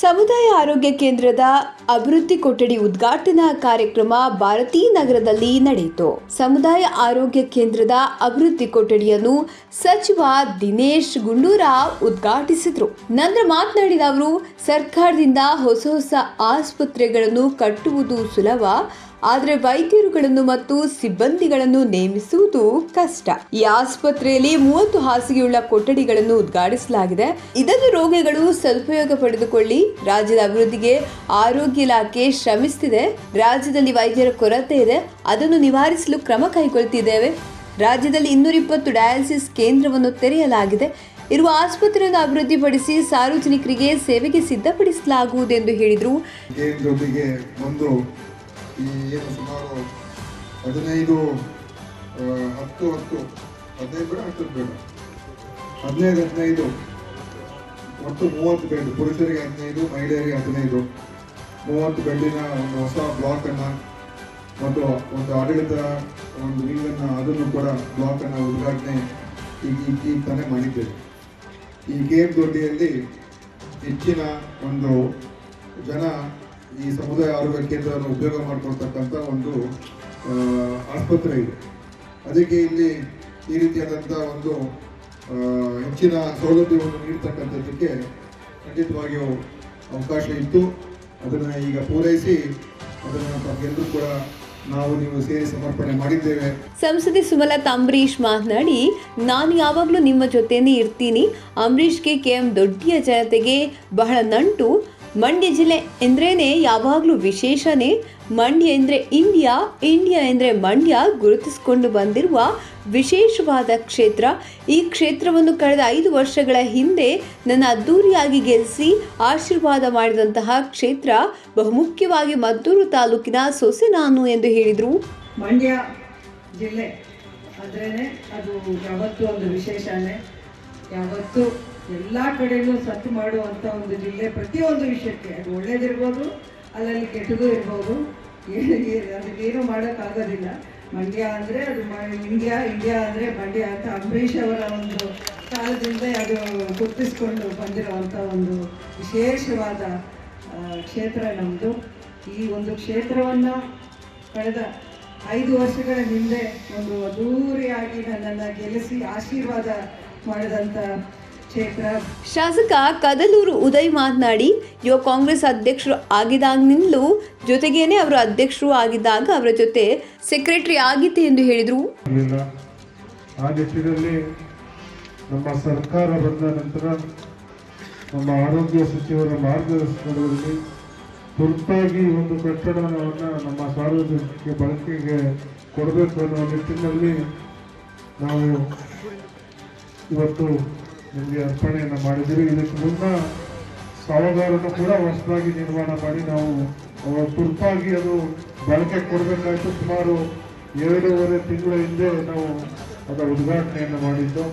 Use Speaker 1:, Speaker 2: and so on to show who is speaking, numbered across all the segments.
Speaker 1: ಸಮುದಾಯ ಆರೋಗ್ಯ ಕೇಂದ್ರದ ಅಭಿವೃದ್ಧಿ ಕೊಠಡಿ ಉದ್ಘಾಟನಾ ಕಾರ್ಯಕ್ರಮ ಭಾರತೀ ನಗರದಲ್ಲಿ ನಡೆಯಿತು. ಸಮುದಾಯ ಆರೋಗ್ಯ ಕೇಂದ್ರದ ಅಭಿವೃದ್ಧಿ ಕೊಠಡಿಯನ್ನು ಸಚಿವ ದಿನೇಶ್ ಗುಂಡೂರಾವ್ ಉದ್ಘಾಟಿಸಿದರು. ನಂತರ ಮಾತನಾಡಿದ ಅವರು, ಸರ್ಕಾರದಿಂದ ಹೊಸ ಹೊಸ ಆಸ್ಪತ್ರೆಗಳನ್ನು ಕಟ್ಟುವುದು ಸುಲಭ ಆದರೆ ವೈದ್ಯರುಗಳನ್ನು ಮತ್ತು ಸಿಬ್ಬಂದಿಗಳನ್ನು ನೇಮಿಸುವುದು ಕಷ್ಟ. ಈ ಆಸ್ಪತ್ರೆಯಲ್ಲಿ ಮೂವತ್ತು ಹಾಸಿಗೆಯುಳ್ಳ ಕೊಠಡಿಗಳನ್ನು ಉದ್ಘಾಟಿಸಲಾಗಿದೆ. ಇದನ್ನು ರೋಗಿಗಳು ಸದುಪಯೋಗ ಪಡೆದುಕೊಳ್ಳಿ. ರಾಜ್ಯದ ಅಭಿವೃದ್ಧಿಗೆ ಆರೋಗ್ಯ ಇಲಾಖೆ ಶ್ರಮಿಸುತ್ತಿದೆ ರಾಜ್ಯದಲ್ಲಿ ವೈದ್ಯರ ಕೊರತೆ ಇದೆ. ಅದನ್ನು ನಿವಾರಿಸಲು ಕ್ರಮ ಕೈಗೊಳ್ತಿದ್ದೇವೆ. ರಾಜ್ಯದಲ್ಲಿ ಇನ್ನೂರ ಇಪ್ಪತ್ತು ಡಯಾಲಿಸಿಸ್ ಕೇಂದ್ರವನ್ನು ತೆರೆಯಲಾಗಿದೆ. ಇರುವ ಆಸ್ಪತ್ರೆಯನ್ನು ಅಭಿವೃದ್ಧಿಪಡಿಸಿ ಸಾರ್ವಜನಿಕರಿಗೆ ಸೇವೆಗೆ ಸಿದ್ಧಪಡಿಸಲಾಗುವುದು ಎಂದು ಹೇಳಿದರು.
Speaker 2: ಈ ಏನು ಸುಮಾರು ಹದಿನೈದು ಹತ್ತು ಹತ್ತು, ಹದಿನೈದು ಬೇಡ, ಹತ್ತು ಬೇಡ. ಹದಿನೈದು ಹದಿನೈದು, ಒಟ್ಟು ಮೂವತ್ತು ಬೆಡ್, ಪುರುಷರಿಗೆ ಹದಿನೈದು, ಮಹಿಳೆಯರಿಗೆ ಹದಿನೈದು. ಮೂವತ್ತು ಬೆಡ್ಡಿನ ಒಂದು ಹೊಸ ಬ್ಲಾಕನ್ನು ಮತ್ತು ಒಂದು ಆಡಳಿತ ಒಂದು ವಿಂಗನ್ನು ಅದನ್ನು ಕೂಡ ಬ್ಲಾಕನ್ನು ಉದ್ಘಾಟನೆ ಈಗ ಈಗ ತಾನೇ ಮಾಡಿದ್ದೇವೆ ಈ ಗೇಮ್ ದೊಡ್ಡಿಯಲ್ಲಿ ಹೆಚ್ಚಿನ ಒಂದು ಜನ ಈ ಸಮುದಾಯ ಆರೋಗ್ಯ ಕೇಂದ್ರವನ್ನು ಉಪಯೋಗ ಮಾಡ್ಕೊಳ್ತಕ್ಕಂಥ ಒಂದು ಆಸ್ಪತ್ರೆ ಇದೆ. ಅದಕ್ಕೆ ಇಲ್ಲಿ ಈ ರೀತಿಯಾದಂಥ ಒಂದು ಹೆಚ್ಚಿನ ಸೌಲಭ್ಯವನ್ನು ನೀಡ್ತಕ್ಕಂಥದ್ದಕ್ಕೆ ಖಂಡಿತವಾಗಿಯೂ ಅವಕಾಶ ಇತ್ತು. ಅದನ್ನು ಈಗ ಪೂರೈಸಿ, ಅದನ್ನು ತಮಗೆಲ್ಲರೂ ಕೂಡ ನಾವು ನೀವು ಸೇರಿ ಸಮರ್ಪಣೆ ಮಾಡಿದ್ದೇವೆ.
Speaker 1: ಸಂಸದೆ ಸುಮಲತಾ ಅಂಬರೀಶ್ ಮಾತನಾಡಿ, ನಾನು ಯಾವಾಗಲೂ ನಿಮ್ಮ ಜೊತೆನೇ ಇರ್ತೀನಿ. ಅಂಬರೀಷ್ಗೆ ಕೆ. ಎಂ. ದೊಡ್ಡಿಯ ಜನತೆಗೆ ಬಹಳ ನಂಟು. ಮಂಡ್ಯ ಜಿಲ್ಲೆ ಎಂದ್ರೇನೆ? ಯಾವಾಗಲೂ ವಿಶೇಷನೇ. ಮಂಡ್ಯ ಎಂದರೆ ಇಂಡಿಯಾ ಇಂಡಿಯಾ ಎಂದರೆ ಮಂಡ್ಯ ಗುರುತಿಸಿಕೊಂಡು ಬಂದಿರುವ ವಿಶೇಷವಾದ ಕ್ಷೇತ್ರ. ಈ ಕ್ಷೇತ್ರವನ್ನು ಕಳೆದ ಐದು ವರ್ಷಗಳ ಹಿಂದೆ ನನ್ನ ಅದ್ದೂರಿಯಾಗಿ ಗೆಲ್ಲಿಸಿ ಆಶೀರ್ವಾದ ಮಾಡಿದಂತಹ ಕ್ಷೇತ್ರ ಬಹುಮುಖ್ಯವಾಗಿ ಮದ್ದೂರು ತಾಲೂಕಿನ ಸೊಸೆ ನಾನು ಎಂದು ಹೇಳಿದರು.
Speaker 3: ಮಂಡ್ಯ ಜಿಲ್ಲೆ ಅದು ಯಾವತ್ತೂ ಒಂದು ವಿಶೇಷನೇ. ಯಾವತ್ತೂ ಎಲ್ಲ ಕಡೆಯೂ ಸತ್ತು ಮಾಡುವಂಥ ಒಂದು ಜಿಲ್ಲೆ ಪ್ರತಿಯೊಂದು ವಿಷಯಕ್ಕೆ. ಅದು ಒಳ್ಳೇದಿರ್ಬೋದು, ಅಲ್ಲಲ್ಲಿ ಕೆಟ್ಟದ್ದು ಇರ್ಬೋದು. ಅದಕ್ಕೇನು ಮಾಡೋಕ್ಕಾಗೋದಿಲ್ಲ. ಮಂಡ್ಯ ಅಂದರೆ ಅದು ಇಂಡಿಯಾ ಇಂಡಿಯಾ ಅಂದರೆ ಮಂಡ್ಯ ಅಂತ ಅಂಬರೀಷ್ ಅವರ ಒಂದು ಕಾಲದಿಂದ ಅದು ಗುರುತಿಸ್ಕೊಂಡು ಬಂದಿರುವಂಥ ಒಂದು ವಿಶೇಷವಾದ ಕ್ಷೇತ್ರ ನಮ್ಮದು ಈ ಒಂದು ಕ್ಷೇತ್ರವನ್ನು ಕಳೆದ ಐದು ವರ್ಷಗಳ ಹಿಂದೆ ಒಂದು ಅದ್ದೂರಿಯಾಗಿ ನನ್ನನ್ನು ಗೆಲ್ಲಿಸಿ ಆಶೀರ್ವಾದ ಮಾಡಿದಂಥ
Speaker 1: ಶಾಸಕ ಕದಲೂರು ಉದಯ್ ಮಾತನಾಡಿ, ಯುವ ಕಾಂಗ್ರೆಸ್ ಅಧ್ಯಕ್ಷರು ಆಗಿದಾಗಿನಿಂದಲೂ ಜೊತೆಗೇನೆ ಅವರು ಅಧ್ಯಕ್ಷರು ಆಗಿದ್ದಾಗ ಅವರ ಜೊತೆ ಸೆಕ್ರೆಟರಿ ಆಗಿತ್ತು ಎಂದು ಹೇಳಿದರು.
Speaker 4: ಆ ನಿಟ್ಟಿನಲ್ಲಿ ನಮ್ಮ ಸರ್ಕಾರ ಬಂದ ನಂತರ ನಮ್ಮ ಆರೋಗ್ಯ ಸಚಿವರ ಮಾರ್ಗದರ್ಶನದಲ್ಲಿ ತುರ್ತಾಗಿ ಒಂದು ಕಟ್ಟಡವನ್ನು ನಮ್ಮ ಸಾರ್ವಜನಿಕ ಬಳಕೆಗೆ ಕೊಡಬೇಕು ಅನ್ನೋ ನಿಟ್ಟಿನಲ್ಲಿ ನಾವು ಇವತ್ತು ನಿಮಗೆ ಅರ್ಪಣೆಯನ್ನು ಮಾಡಿದ್ದೀರಿ ಇದಕ್ಕೆ ಮುನ್ನ ಸಾವಗಾರನ್ನು ಕೂಡ ಹೊಸದಾಗಿ ನಿರ್ಮಾಣ ಮಾಡಿ ನಾವು ತುರ್ತಾಗಿ ಅದು ಬಳಕೆ ಕೊಡಬೇಕಾಯಿತು. ಸುಮಾರು ಎರಡೂವರೆ ತಿಂಗಳ ಹಿಂದೆ ನಾವು ಅದರ ಉದ್ಘಾಟನೆಯನ್ನು ಮಾಡಿದ್ದು.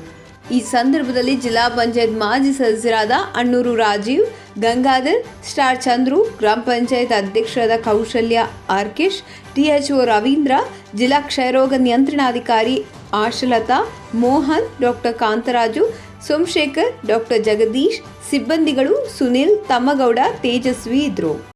Speaker 1: ಈ ಸಂದರ್ಭದಲ್ಲಿ ಜಿಲ್ಲಾ ಪಂಚಾಯತ್ ಮಾಜಿ ಸದಸ್ಯರಾದ ಅಣ್ಣೂರು ರಾಜೀವ್, ಗಂಗಾಧರ್, ಸ್ಟಾರ್ ಚಂದ್ರು, ಗ್ರಾಮ ಪಂಚಾಯತ್ ಅಧ್ಯಕ್ಷರಾದ ಕೌಶಲ್ಯ ಆರ್ಕೇಶ್, ಟಿಎಚ್ಒ ರವೀಂದ್ರ, ಜಿಲ್ಲಾ ಕ್ಷಯರೋಗ ನಿಯಂತ್ರಣಾಧಿಕಾರಿ ಆಶಲತಾ, ಮೋಹನ್, ಡಾಕ್ಟರ್ ಕಾಂತರಾಜು, ಸೋಮಶೇಖರ್, ಡಾಕ್ಟರ್ ಜಗದೀಶ್, ಸಿಬ್ಬಂದಿಗಳು ಸುನಿಲ್, ತಮ್ಮಗೌಡ, ತೇಜಸ್ವಿ ಇದ್ರು.